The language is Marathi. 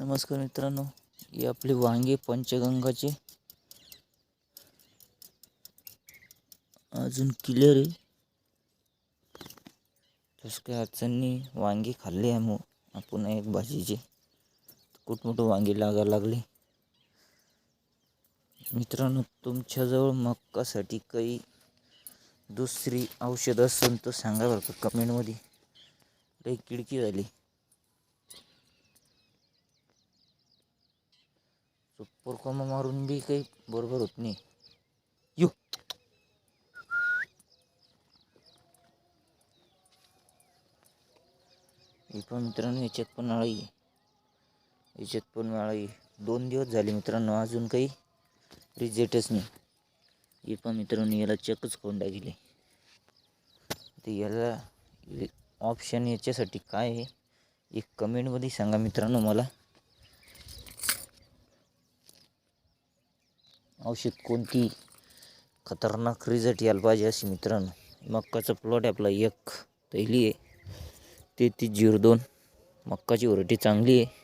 नमस्कार मित्रांनो ही आपली वांगे पंचगंगाचे. अजून क्लिअर आहे. तस काय अडचणी वांगी खाल्ली आहे मग. आपण एक भाजीचे. कुठमोठं वांगी लागायला लागली. मित्रांनो तुमच्याजवळ मक्कासाठी काही दुसरी औषधं असेल तर सांगा बरं का कमेंटमध्ये. लई किडकी झाली. सुपर कोमा मारून बी काही बरोबर होत नाही. यू. पण मित्रांनो याच्यात पण अळी याच्यात पण अळी दोन दिवस झाले मित्रांनो अजून काही रिजेक्टच नाही. हे पण मित्रांनो याला चेकच करून टाकले. तर याला ऑप्शन याच्यासाठी काय आहे एक कमेंटमध्ये सांगा मित्रांनो मला. औषध कोणती? खतरनाक रिझल्ट यायला पाहिजे अशी मित्रांनो. मक्काचा प्लॉट आपला एक पहिली आहे. तेहतीस झिरो दोन. मक्काची व्हरायटी चांगली आहे.